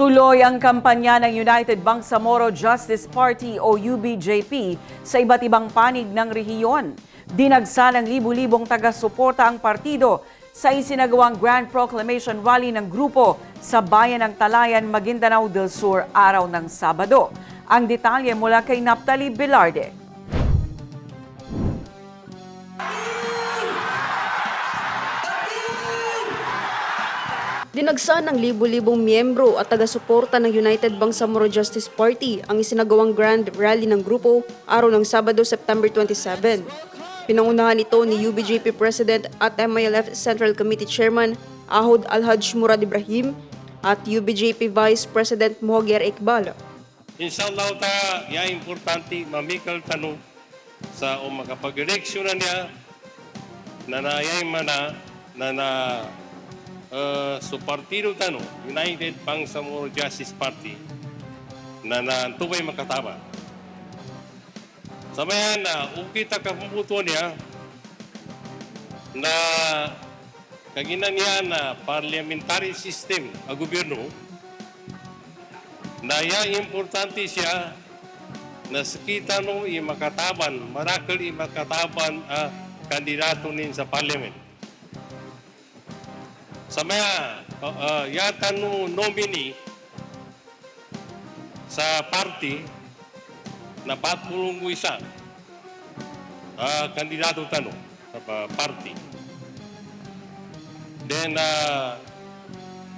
Tuloy ang kampanya ng United Bangsamoro Justice Party o UBJP sa iba't ibang panig ng rehiyon. Dinagsa ng libu-libong taga-suporta ang partido sa isinagawang Grand Proclamation Rally ng grupo sa bayan ng Talayan, Maguindanao del Sur araw ng Sabado. Ang detalye mula kay Naptali Velarde. Dinagsa ng libu-libong miyembro at taga-suporta ng United Bangsamoro Justice Party ang isinagawang grand rally ng grupo araw ng Sabado, September 27. Pinangunahan ito ni UBJP President at MILF Central Committee Chairman Ahod Alhaj Murad Ibrahim at UBJP Vice President Mohager Iqbal. Inshallah ta ya importante mamikal tanong sa o makapag-eleksyon na niya na mana na na uh, sa partido tano United Bangsamoro Justice Party na na tubay makatama. Sa mayan na ukita ka pumuto niya na kaginan niya na parliamentary system a gobyerno na ya importante siya na sakita no i makataban, marakal i makataban a kandidato nin sa parliament. Uh, uh, yata no nominee sa party na patpulong isa uh, kandidato tano sa pa- party. Then, uh,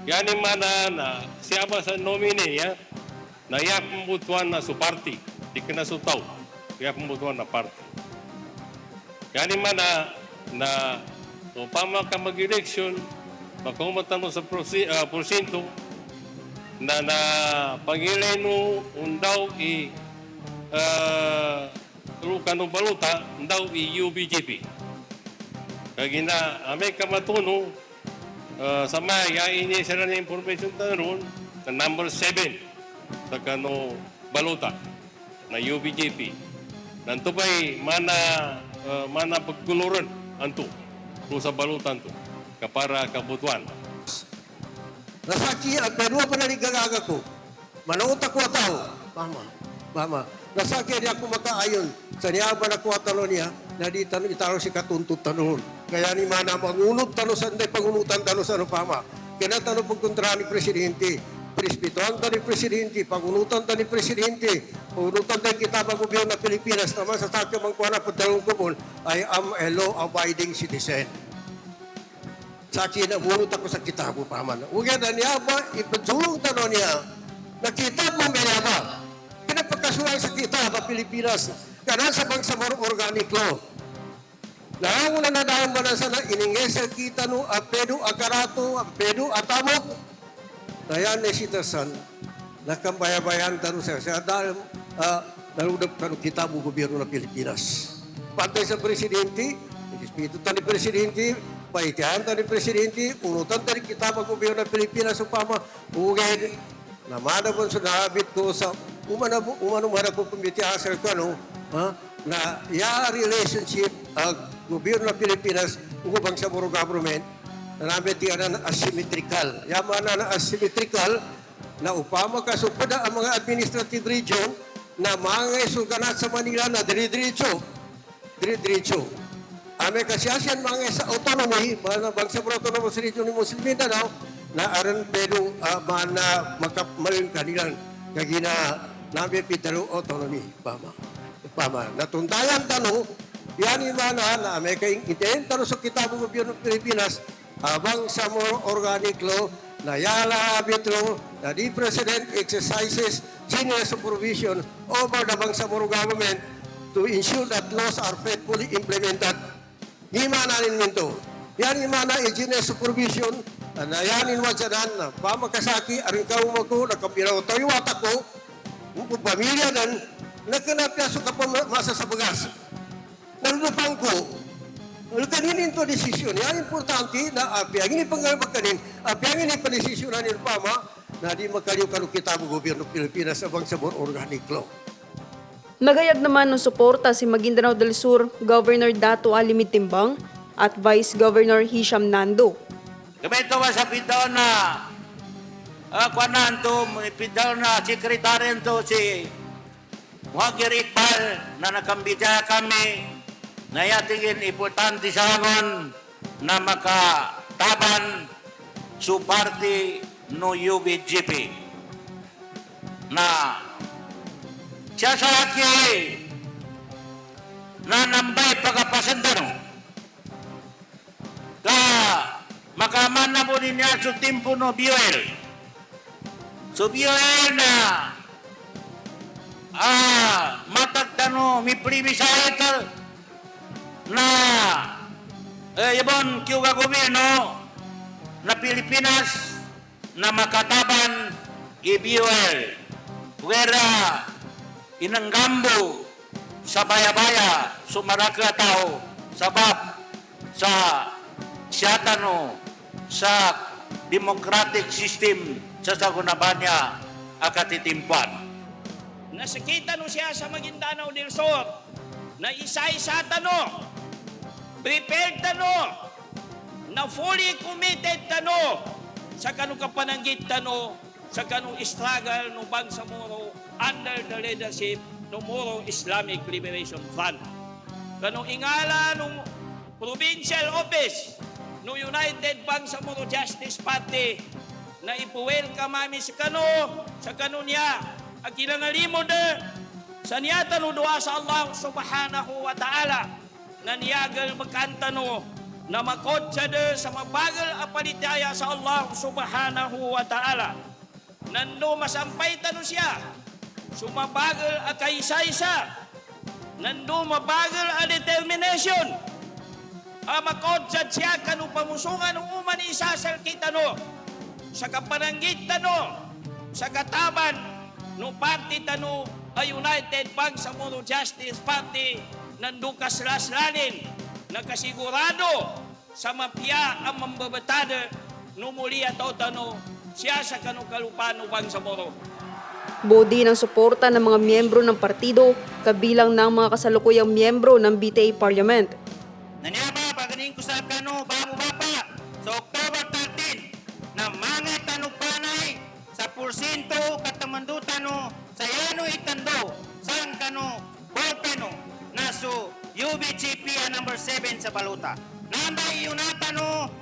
yan yung mana na siya ba sa nominee ya na iya pembutuan na su party di kena su tau iya pembutuan na party yan yung mana na upama ka mag-election makumatan mo sa prosi, uh, porsyento na na pangilay no undaw i uh, trukan no baluta undaw i UBGP kagina ame kamatuno Uh, sa maya, ini sila na information na ron na number 7 sa kano baluta na UBJP. Nanto pa'y mana, uh, mana pagkuluran anto sa balutan to kapara kabutuan. Nasaki ang pedua panaligaga ko. Manood ako tao. Mama, mama. Nasaki di ako makaayon. Sa niya ba nakuha talo niya, na di tanong itaro si katuntut tanon. Kaya ni mana mangunot talo sa hindi pangunutan talo sa pama. Kaya tanong pagkontra ni Presidente. Prispituan ta ni Presidente, pangunutan ta ni Presidente, pangunutan ta kita ba gobyerno ng Pilipinas naman sa sakyo mangkuha na pagdalong kumon, I am a law-abiding citizen sa akin na bunot ako sa kitabo pa man. Uga na niya ba, ipagsulong tanong niya, nakita mo may ba? Pinapagkasuhan sa kita ba Pilipinas, kanan sa bangsamor organic law. Nahango na nadaan ba na sana, iningay sa kita no, apedo akarato, apedo atamok. Kaya ni sitasan, nakambayabayan taro sa siya dahil uh, naludap taro kitabo gobyerno ng Pilipinas. Pantay sa presidente, Espiritu ta ni Presidente, paitihan ni Presidente, unutan ta ni kita gobyerno ng Pilipinas upama, ugay, namada po sa nahabit ko sa umana umano mara pumitiasar ko ano, ha? na ya relationship ang gobyerno ng Pilipinas ugubang sa Moro government na tiyan na asymmetrical. Yaman na asymmetrical na upama kasupada ang mga administrative region na mga suganat sa Manila na dire-diretso dire-diretso. Ame kasyasan mga sa autonomy, mga bangsa pro autonomous region ni Muslim Mindanao, na aran pero uh, mana makapmalin kanilang kagina nabi pitalo autonomy pama. Pama. Natundayan tano, yan yung mana na ame kay itayin tano sa kitabo gobyerno ng Pilipinas, habang sa more organic law, na yala arbitro na the President exercises senior supervision over the Bangsamoro government to ensure that laws are faithfully implemented. Rin minto. Yan imana engineer supervision na yanin wajanan na pamakasaki aring kauma ko nakapiraw tayo wata ko kung pamilya dan nagkanapya sa kapag masa sa bagas. Nalulupang ko kaninin to desisyon. Yan importante na apiyang ini pangalabag kanin, apiyang ini panisisyonan ni Pama na di magkaliw kanu kita mo gobyerno Pilipinas sa bangsabor organic law. Nagayag naman ng suporta si Maguindanao del Sur Governor Dato Alimid Timbang at Vice Governor Hisham Nando. Gamito ba sa pito na uh, kwanan to, to si Wagir Iqbal na nakambidya kami na yatingin importante sa angon na makataban su party no UBGP na siya sa aki na nambay pagkapasandano ka makaman na po niya sa timpo no Buell so Buell na ah matagtano mi privisayat na eh, ibon kiuga gobyerno na Pilipinas na makataban i-Buell wera inanggambo sa baya-baya sumaraka tao sabab sa siyatano sa democratic system sa Sagunabanya akatitimpan. Nasikita no siya sa Maguindanao del Sur na isa-isa tano, prepared tano, na fully committed tano sa kanong kapananggit tano sa kanong struggle ng Bangsamoro under the leadership ng Moro Islamic Liberation Front. Kanong ingala ng provincial office ng United Bangsamoro Justice Party na ipuwel ka mami sa kano, sa kano niya, ang kilangalimo de, sa niya tanudua sa Allah subhanahu wa ta'ala, na niyagal magkantano, na makotsa de sa mabagal apalitaya sa Allah subhanahu wa ta'ala. Nando masampay tano siya, sumabagal a kaisa-isa, nando mabagal a determination, a makotsad siya kanu pamusungan ng uman isasal kita no, sa kapananggit tano, sa kataban no party tano a United Bangsamoro Justice Party nandukas laslanin. Nakasigurado sa mapya ang mambabatada no muli ato tano siya sa kanukalupano Bangsamoro. Bodi ng suporta ng mga miyembro ng partido kabilang ng mga kasalukuyang miyembro ng BTA Parliament. Nanyaba, paganing ko sa kano, bago bapa, sa October 13, na mga tanupanay sa porsyento katamandutano sa yano itando, sang kano, bolpeno, na so UBGP ang number 7 sa baluta. Nambay yunatano ay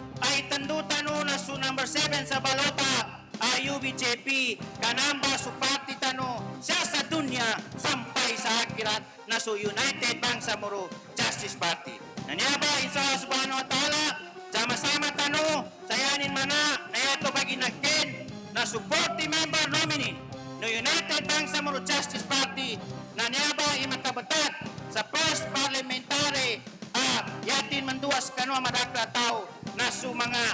tandutano na so number 7 sa baluta ay UBJP kanamba supati tano. Siya sa dunya sampay sa akirat na so United Bangsamoro Justice Party. Nanyaba isa subhanahu wa ta'ala. Sama-sama tano. Sayanin mana na yato paginagkin na supporti member nominee no United Bangsamoro Justice Party. Nanyaba imatabatat sa first parliamentary ah, yatin manduas kanwa madakla tao na su mga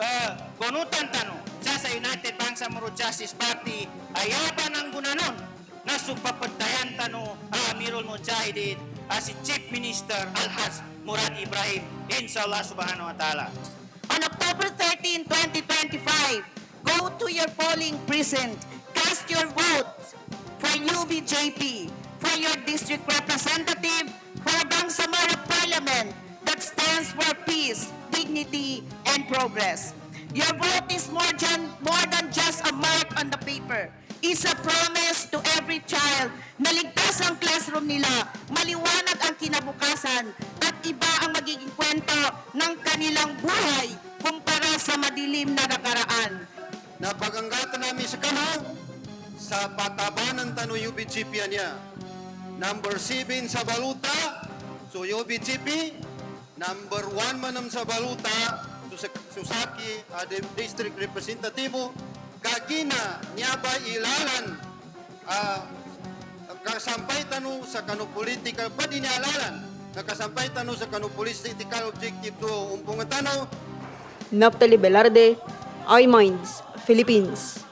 uh, konutan tano. Sa United Bangsamoro Justice Party ayapan ang gunanon. Na supapadayan tano ang Amirul Mujahideen as si Chief Minister Alhaj Murad Ibrahim. Inshallah subhanahu wa ta'ala. On October 13, 2025, go to your polling precinct, cast your vote for UBJP, for your district representative, for Bangsamoro Parliament stands for peace, dignity, and progress. Your vote is more than, more than just a mark on the paper. It's a promise to every child na ligtas ang classroom nila, maliwanag ang kinabukasan, at iba ang magiging kwento ng kanilang buhay kumpara sa madilim na nakaraan. Napaganggatan namin sa kanong sa patabanan tano UBGP niya. Number 7 sa baluta, so UBGP. Number 1 manam sa baluta, so sa Susaki, uh, District Representativo. Kagina niya ba ilalan uh, kasampay tano sa kanu political pa din alalan nakasampay tano sa kanu political objective to umpungan tano Naptali Velarde, iMinds, Philippines.